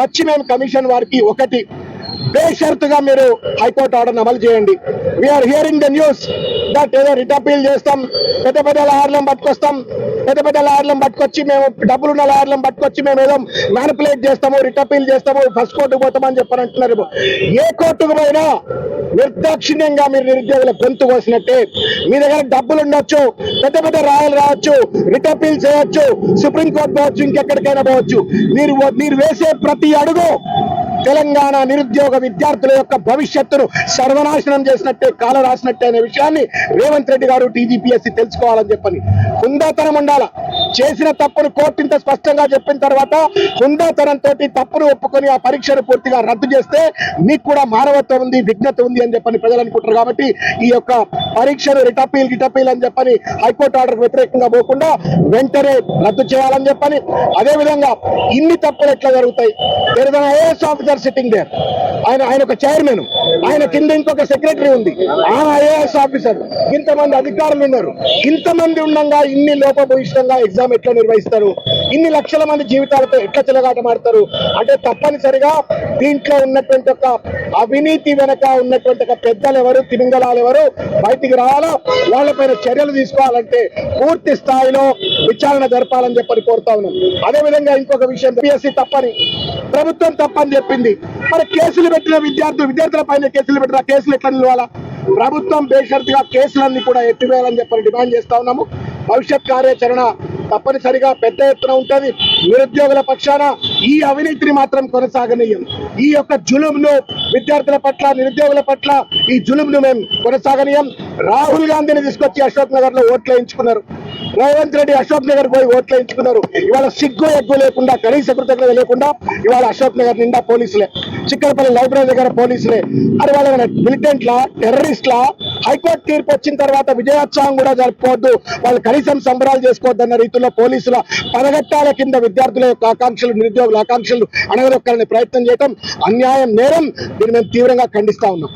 వచ్చి మేము కమిషన్ వారికి ఒకటి. బేషరతుగా మీరు హైకోర్టు ఆర్డర్ అమలు చేయండి. We're hearing the news that ఏదో రిట్ అపీల్ చేస్తాం పెద్ద పెద్ద లాయర్లను పట్టుకొస్తాం పెద్ద పెద్ద లాయర్లను పట్టుకొచ్చి మేము డబ్బులున్న లాయర్లను పట్టుకొచ్చి మేము ఏదో మ్యానిపులేట్ చేస్తాము రిట్ అపీల్ చేస్తాము ఫస్ట్ కోర్టుకు పోతామని చెప్పని అంటున్నారు ఏ కోర్టుకు పోయినా నిర్దాక్షిణ్యంగా మీరు నిరుద్యోగుల గొంతు కోసినట్టే. మీ దగ్గర డబ్బులు ఉండొచ్చు పెద్ద పెద్ద రాయలు రావచ్చు రిట్ అపీల్ చేయొచ్చు సుప్రీంకోర్టు పోవచ్చు ఇంకెక్కడికైనా పోవచ్చు. మీరు మీరు వేసే ప్రతి అడుగు తెలంగాణ నిరుద్యోగ విద్యార్థుల యొక్క భవిష్యత్తును సర్వనాశనం చేసినట్టే కాల రాసినట్టే అనే విషయాన్ని రేవంత్ రెడ్డి గారు టీజీపీఎస్సీ తెలుసుకోవాలని చెప్పని. హుందాతనం ఉండాలా? చేసిన తప్పును కోర్టు ఇంత స్పష్టంగా చెప్పిన తర్వాత హుందాతనంతో తప్పును ఒప్పుకొని ఆ పరీక్షను పూర్తిగా రద్దు చేస్తే మీకు కూడా మానవత్వం ఉంది విఘ్నత ఉంది అని చెప్పని ప్రజలు అనుకుంటారు కాబట్టి ఈ యొక్క పరీక్షను రిటపీల్ గిటపీల్ అని చెప్పని హైకోర్టు ఆర్డర్ వ్యతిరేకంగా పోకుండా వెంటనే రద్దు చేయాలని చెప్పని అదేవిధంగా ఇన్ని తప్పులు ఎట్లా జరుగుతాయి? ఐఏఎస్ ఆఫీసర్ సిట్టింగ్ దేర్ ఆయన ఆయన ఒక చైర్మన్ ఆయన కింద ఇంకొక సెక్రటరీ ఉంది. ఆయన ఐఏఎస్ ఆఫీసర్. ఇంతమంది అధికారులు ఉన్నారు. ఇంతమంది ఉండగా ఇన్ని లోపభూయిష్టంగా ఎగ్జామ్ ఎట్లా నిర్వహిస్తారు? ఇన్ని లక్షల మంది జీవితాలతో ఎట్లా చెలగాటమాడతారు? అంటే తప్పనిసరిగా దీంట్లో ఉన్నటువంటి ఒక అవినీతి వెనక ఉన్నటువంటి ఒక పెద్దలు ఎవరు తిమింగళాలు ఎవరు బయటికి రావాలా? వాళ్ళపైన చర్యలు తీసుకోవాలంటే పూర్తి స్థాయిలో విచారణ జరపాలని చెప్పని కోరుతా ఉన్నాం. అదే విధంగా ఇంకొక విషయం పిఎస్సి తప్పని ప్రభుత్వం తప్పని చెప్పింది. మరి కేసులు పెట్టిన విద్యార్థులు విద్యార్థుల పైన కేసులు పెట్టిన కేసులు ఎట్లా నిలవాలా? ప్రభుత్వం బేషరతుగా కేసులన్నీ కూడా ఎత్తివేయాలని చెప్పని డిమాండ్ చేస్తా ఉన్నాము. భవిష్యత్ కార్యాచరణ తప్పనిసరిగా పెద్ద ఎత్తున ఉంటది. నిరుద్యోగుల పక్షాన ఈ అవినీతిని మాత్రం కొనసాగనీయం. ఈ యొక్క జులుంను విద్యార్థుల పట్ల నిరుద్యోగుల పట్ల ఈ జులుంను మేము కొనసాగనీయం. రాహుల్ గాంధీని తీసుకొచ్చి అశోక్ నగర్లో ఓట్లు వేయించుకున్నారు. రేవంత్ రెడ్డి అశోక్ నగర్ పోయి ఓట్లు వేయించుకున్నారు. ఇవాళ సిగ్గు ఎగ్గు లేకుండా కనీస కృతజ్ఞత లేకుండా ఇవాళ అశోక్ నగర్ నిండా పోలీసులే. చిక్కలపల్లి లైబ్రరీ దగ్గర పోలీసులే. అది వాళ్ళ మిలిటెంట్ల టెర్రరిస్ట్ల హైకోర్టు తీర్పు వచ్చిన తర్వాత విజయోత్సవం కూడా జరుపుకోవద్దు. వాళ్ళు కనీసం సంబరాలు చేసుకోవద్దన్న రీతిలో పోలీసుల పదగట్టాల కింద విద్యార్థుల యొక్క ఆకాంక్షలు నిరుద్యోగుల ఆకాంక్షలు అణగదొక్కాలని ప్రయత్నం చేయడం అన్యాయం నేరం. దీన్ని మేము తీవ్రంగా ఖండిస్తా ఉన్నాం.